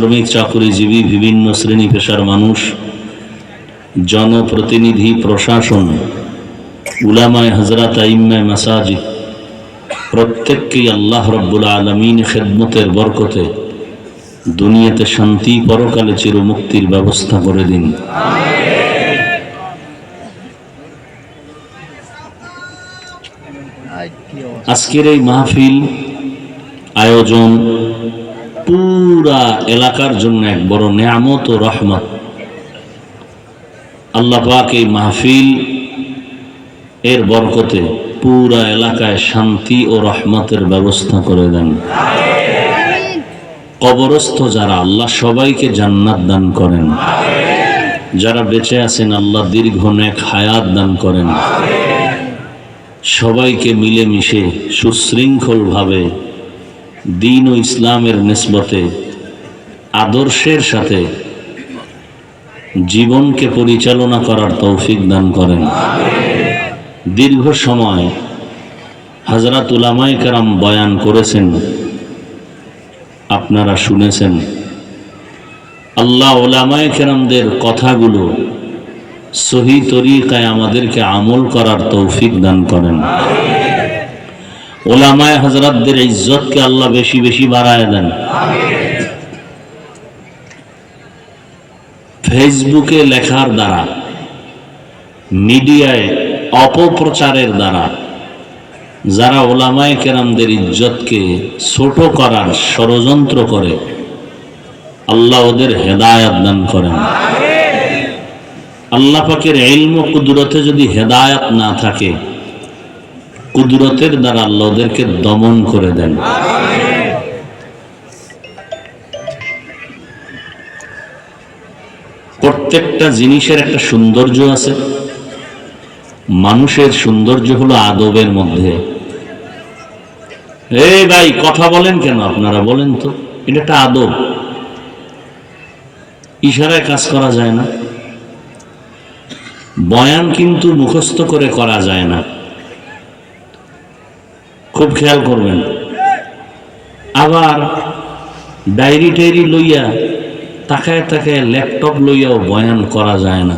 শ্রমিক, চাকরিজীবী, বিভিন্ন শ্রেণি পেশার মানুষ, জনপ্রতিনিধি, প্রশাসন, উলামায় হজরত আইম্মায় মাসাজিদ, প্রত্যেককেই আল্লাহ রব্বুল আলমিন খেদমতের বরকতে দুনিয়াতে শান্তি পরকালে চিরমুক্তির ব্যবস্থা করে দিন। আজকের এই মাহফিল আয়োজন পুরা এলাকার জন্য এক বড় নেয়ামত ও রহমত। আল্লাহ পাক এই মাহফিল এর বরকতে পুরা এলাকায় শান্তি ও রহমতের ব্যবস্থা করে দেন। কবরস্থ যারা আল্লাহ সবাইকে জান্নাত দান করেন। যারা বেঁচে আছেন আল্লাহ দীর্ঘ নেক হায়াত দান করেন। সবাইকে মিলেমিশে সুশৃঙ্খলভাবে দিন ও ইসলামের নিসবতে, আদর্শের সাথে জীবনকে পরিচালনা করার তৌফিক দান করেন। দীর্ঘ সময় হাজরাত উলামাই কারাম বয়ান করেছেন, আপনারা শুনেছেন। আল্লাহ ওলামায় কেরামদের কথাগুলো সহি তরিকায় আমাদেরকে আমল করার তৌফিক দান করেন। ওলামায় হজরতদের ইজ্জতকে আল্লাহ বেশি বেশি বাড়ায় দেন। ফেসবুকে লেখার দ্বারা, মিডিয়ায় অপপ্রচারের দ্বারা যারা ওলামায় কেরামদের ইজ্জতকে ছোট করার ষড়যন্ত্র করে, আল্লাহ ওদের হেদায়াত দান করেন। আল্লাহ পাকের এলম কুদরতে যদি হেদায়াত না থাকে কুদরতের দ্বারা আল্লাহ ওদেরকে দমন করে দেন। প্রত্যেকটা জিনিসের একটা সৌন্দর্য আছে। মানুষের সৌন্দর্য হলো আদবের মধ্যে। এই ভাই, কথা বলেন কেন? আপনারা বলেন তো। এটা একটা আদব। ইশারায় কাজ করা যায় না। বয়ান কিন্তু মুখস্থ করে করা যায় না। খুব খেয়াল করবেন। আবার ডায়েরি টায়েরি লইয়া তাকায় তাকায় ল্যাপটপ লইয়াও বয়ান করা যায় না।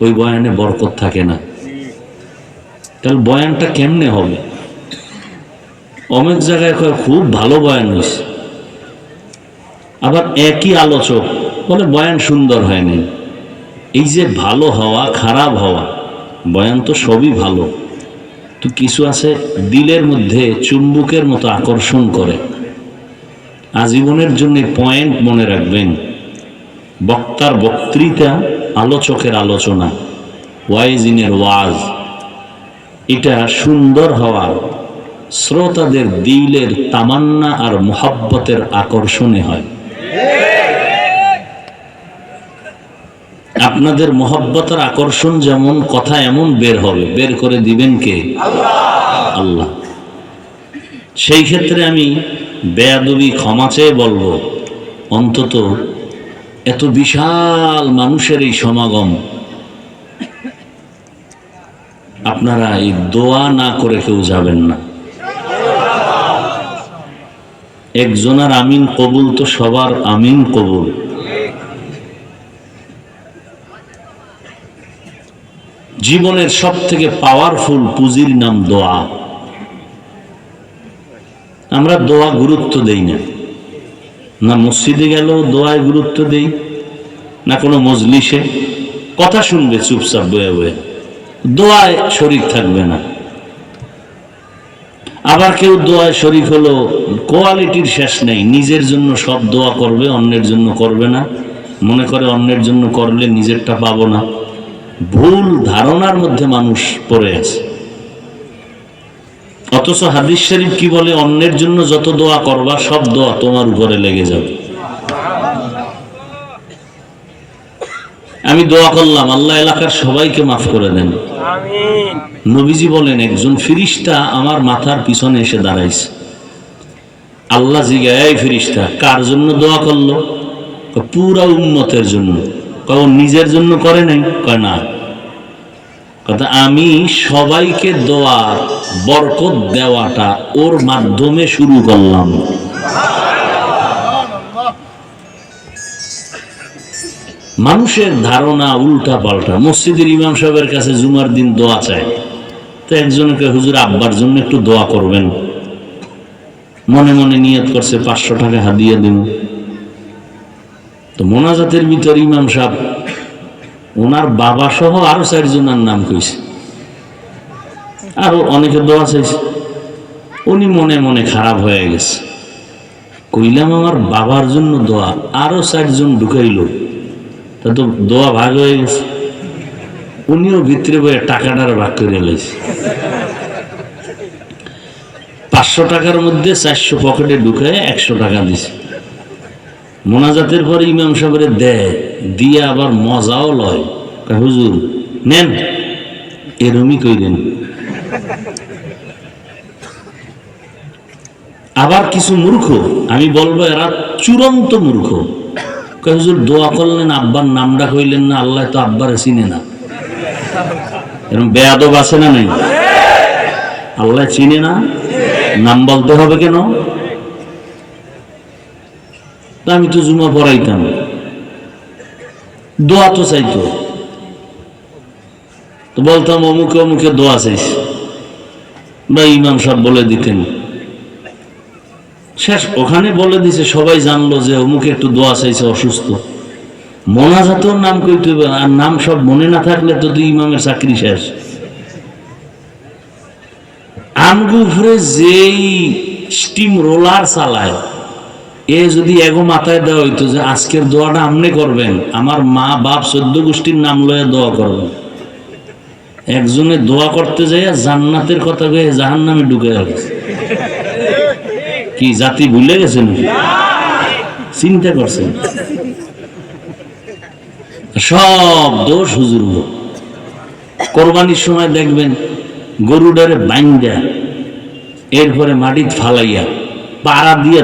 ওই বয়ানে বরকত থাকে না। তাহলে বয়ানটা কেমনে হবে? অনেক জায়গায় খুব ভালো বয়ান হয়েছে আবার একই আলোচক বলে, বয়ান সুন্দর হয়নি। এই যে ভালো হওয়া, খারাপ হওয়া, বয়ান তো সবই ভালো। কিছু আছে দিলের মধ্যে চুম্বুকের মতো আকর্ষণ করে। আজীবনের জন্য পয়েন্ট মনে রাখবেন। বক্তার বক্তৃতা আলোচকের আলোচনা, ওয়াইজিনের ওয়াজ। এটা সুন্দর হওয়া, শ্রোতাদের দিলের তামান্না আর মোহাব্বতের আকর্ষণে হয়। আপনাদের মোহাব্বতের আকর্ষণ যেমন, কথা এমন বের হবে। বের করে দিবেন কে? আল্লাহ। সেই ক্ষেত্রে আমি বেয়াদবি ক্ষমা চেয়ে বলব, অন্তত এত বিশাল মানুষের এই সমাগম, আপনারা এই দোয়া না করে কেউ যাবেন না। একজনের আমিন কবুল তো সবার আমিন কবুল। জীবনের সব থেকে পাওয়ারফুল পুঁজির নাম দোয়া। আমরা দোয়া গুরুত্ব দেই না। না মসজিদে গেলেও দোয়ায় গুরুত্ব দেই, না কোনো মজলিসে। কথা শুনবে চুপচাপ বয়ে বয়ে। দোয়ায় শরিক থাকবে না। আবার কেউ দোয়ায় শরিক হলো কোয়ালিটির শেষ নেই। নিজের জন্য সব দোয়া করবে, অন্যের জন্য করবে না। মনে করে অন্যের জন্য করলে নিজেরটা পাবো না। ভুল ধারণার মধ্যে মানুষ পড়ে আছে। অথচ হাদিস শরীফ কি বলে? অন্যের জন্য যত দোয়া করবা সব দোয়া তোমার উপরে লেগে যাবে। আমি দোয়া করলাম আল্লাহ এলাকার সবাইকে মাফ করে দেন। নবীজি বলেন একজন ফিরিস্তা আমার মাথার পিছনে এসে দাঁড়াইছে। আল্লাহ জিগা এই ফিরিস্তা কার জন্য দোয়া করল? পুরা উন্মতের জন্য। নিজের জন্য করে নাই? কয় না। কথা, আমি সবাইকে দোয়ার বরকত দেওয়াটা ওর মাধ্যমে শুরু করলাম। মানুষের ধারণা উল্টা পাল্টা মসজিদের ইমাম সাহেবের কাছে জুমার দিন দোয়া চায় তো একজনকে হুজুর, আব্বার জন্য একটু দোয়া করবেন। মনে মনে নিয়ত করছে, পাঁচশো টাকা হাদিয়ে দিন। তো মোনাজাতের ভিতর ইমাম সাহেব, ওনার বাবা সহ আরও চারজনের নাম কইছে। আরও অনেকে দোয়া চাইছে। উনি মনে মনে খারাপ হয়ে গেছে। কইলাম, আমার বাবার জন্য দোয়া, আরও চারজন ঢুকাইল। তা তো দোয়া ভাগ হয়ে গেছে। উনিও ভিতরে বয়ে টাকাটার ভাগ করে লাইছে। পাঁচশো টাকার মধ্যে চারশো পকেটে ঢুকায় একশো টাকা দিছে। মোনাজাতের পরে ইমাম সাহেবের দেয় দিয়ে আবার মজাও লয়। হুজুর, নেন। এরমই কইলেন আবার কিছু মূর্খ, আমি বলব এরা চূড়ান্ত মূর্খ। হুজুর, দোয়া করলেন, আব্বার নামটা কইলেন না, আল্লাহ তো আব্বার চিনে না। এরকম বেয়াদব আছে না নেই? আল্লাহ চিনে না? নাম বলতে হবে কেন? আমি তো জুমা পড়াইতাম। দোয়া তো চাইতো। তো বলতাম, অমুকে অমুকে দোয়া চাইস। বা ইমাম সাহেব বলে দিতেন। শেষ, ওখানে বলে দিছে, সবাই জানলো যে অমুকে একটু দোয়া চাইছে, অসুস্থ। মোনাজাতেও নাম কইতে হবে আর নাম সব মনে না থাকলে তো দুই ইমামের চাকরি শেষ। আমগুফরে যেই স্টিম রোলার চালায় এ যদি এগো মাথায় দেওয়া হইতো যে আজকের দোয়াটা আপনি করবেন, আমার মা বাপ চোদ্দ গোষ্ঠীর নাম লয়ে দোয়া করবেন একজনে দোয়া করতে যাইয়া জান্নাতের কথা কয়ে জাহান নামে ঢুকে গেছে কি, জাতি ভুলে গেছে নাকি? চিন্তা করছেন? সব দোষ হুজুর কোরবানির সময় দেখবেন গরুডারে বাইন্দা, এরপরে মাটিত ফালাইয়া, পাড়া দিয়া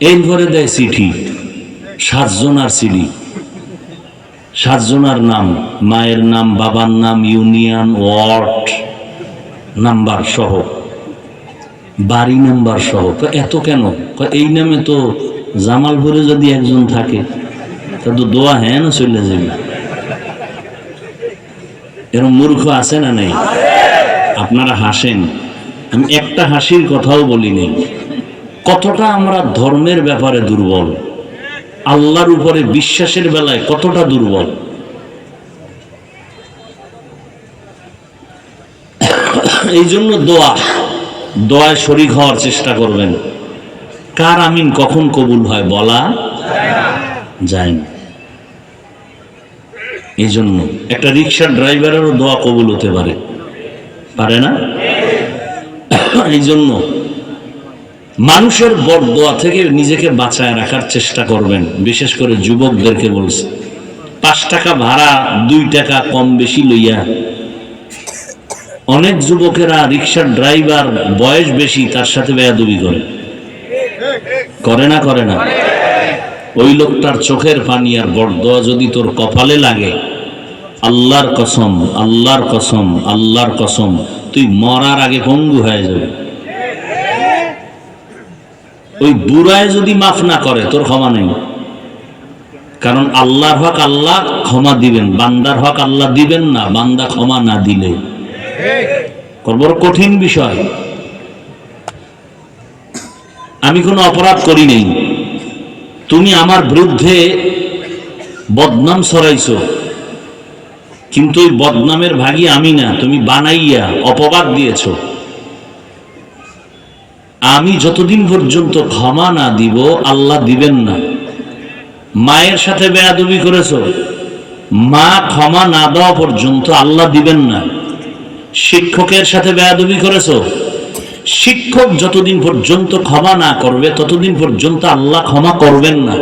দইরা এরপরে দেয় চিঠি। সাতজনার চিঠি। সাতজনার নাম, মায়ের নাম, বাবার নাম, ইউনিয়ন, ওয়ার্ড নাম্বার সহ। বাড়ি নাম্বার সহ। এত কেন? এই নামে তো জামালপুরে যদি একজন থাকে, তা তো দোয়া হ্যাঁ না চলে যাবে। এরকম মূর্খ আছে না নেই? আপনারা হাসেন। আমি একটা হাসির কথাও বলি নেই। কতটা আমরা ধর্মের ব্যাপারে দুর্বল? আল্লাহর উপরে বিশ্বাসের বেলায় কতটা দুর্বল? এই জন্য দোয়া, দোয়ায় শরিক হওয়ার চেষ্টা করবেন। কার আমিন কখন কবুল হয় বলা যায় না। এই জন্য একটা রিক্সার ড্রাইভারেরও দোয়া কবুল হতে পারে। পারে না? এই জন্য মানুষের বড় দোয়া থেকে নিজেকে বাঁচায় রাখার চেষ্টা করবেন। বিশেষ করে যুবকদেরকে বলছে। পাঁচ টাকা ভাড়া, দুই টাকা কম বেশি লইয়া। অনেক যুবকেরা রিক্সার ড্রাইভার, বয়স বেশি, তার সাথে বেয়াদবি করে। করে না করে না। ওই লোকটার চোখের পানি আর বরদোয়া যদি তোর কপালে লাগে, আল্লাহর কসম আল্লাহর কসম আল্লাহর কসম, তুই মরার আগে পঙ্গু হয়ে যাবে। ওই বুড়ায় যদি মাফ না করে, তোর ক্ষমা নেই। কারণ আল্লাহর হক আল্লাহ ক্ষমা দিবেন, বান্দার হক আল্লাহ দিবেন না, বান্দা ক্ষমা না দিলে। বড় কঠিন বিষয়। আমি কোনো অপরাধ করি নেই। তুমি আমার বিরুদ্ধে বদনাম ছড়াইছো। কিন্তু ওই বদনামের ভাগী আমি না, তুমি বানাইয়া অপবাদ দিয়েছ। আমি যতদিন পর্যন্ত ক্ষমা না দিব, আল্লাহ দিবেন না। মায়ের সাথে বেয়াদবি করেছ। মা ক্ষমা না দেওয়া পর্যন্ত আল্লাহ দিবেন না। শিক্ষকের সাথে বেয়াদবি করেছ। শিক্ষক যতদিন পর্যন্ত ক্ষমা না করবে, ততদিন পর্যন্ত আল্লাহ ক্ষমা করবেন না।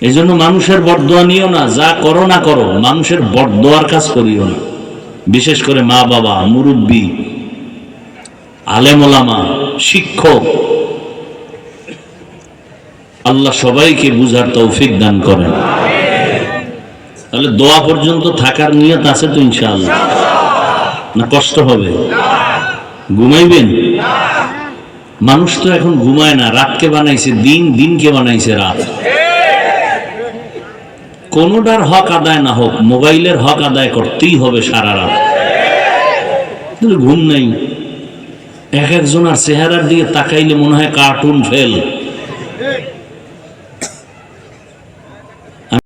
এই জন্য মানুষের বরদোয়া নিও না, যা করো না করো, মানুষের বরদোয়ার কাজ করিও না। বিশেষ করে মা বাবা মুরব্বী আলেমোলামা, শিক্ষক। আল্লাহ সবাইকে বুঝার তৌফিক দান করেন। তাহলে দোয়া পর্যন্ত থাকার নিয়ত আছে তো ইনশাআল্লাহ? না কষ্ট হবে? ঘুমাইবেন? মানুষ তো এখন ঘুমায় না, রাতকে বানাইছে, দিন দিনকে বানাইছে রাত। কোনোটার হক আদায় না হোক, মোবাইলের হক আদায় করতেই হবে সারা রাত। ঘুম নেই। এক একজনের চেহারার দিকে তাকাইলে মনে হয় কার্টুন ফেল